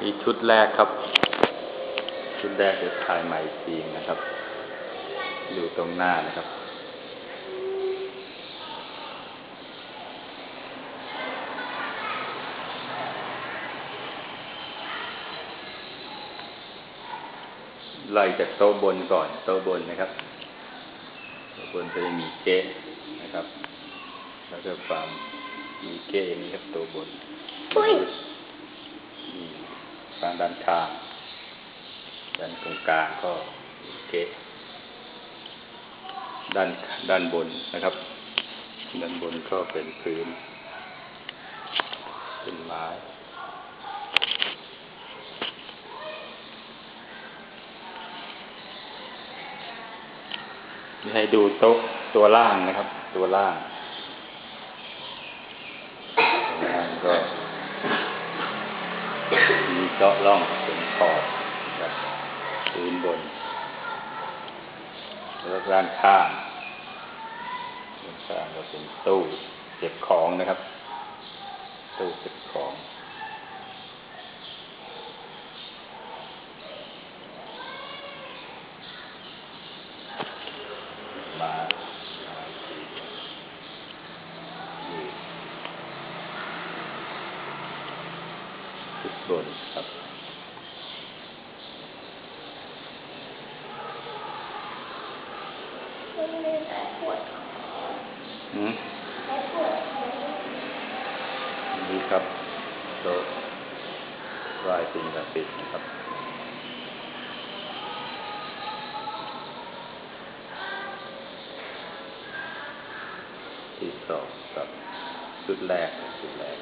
นี่ชุดแรกครับ ชุดแรกจะถ่ายใหม่อีกทีนะครับ อยู่ตรงหน้านะครับ ไล่จากโต๊ะบนก่อน โต๊ะบนนะครับโต๊ะบนจะได้มีเก๊ะนะครับ แล้วก็ความมีเก๊ะอย่างนี้ครับโต๊ะบนอุ้ยนี่ ทางด้านข้างด้านตรงกลางก็มีเกะด้านด้านบนนะครับ ด้านบนก็เป็นพื้น เป็นไม้ให้ดูโต๊ะตัวล่างนะครับ ตัวล่างตัวล่างก็ เจาะร่องเป็นขอบนะครับพื้นบนแล้วด้านข้างด้านข้างก็เป็นตู้เก็บของนะครับ ตู้เก็บของมามาสีนี่ ชุดบนครับมันมีสายปวดอืมสายปวดนี่ครับโต๊ะไหวายสิ่งศักดิ์สิทธิ์นะครับที่สองครับชุดแรกชุดแรก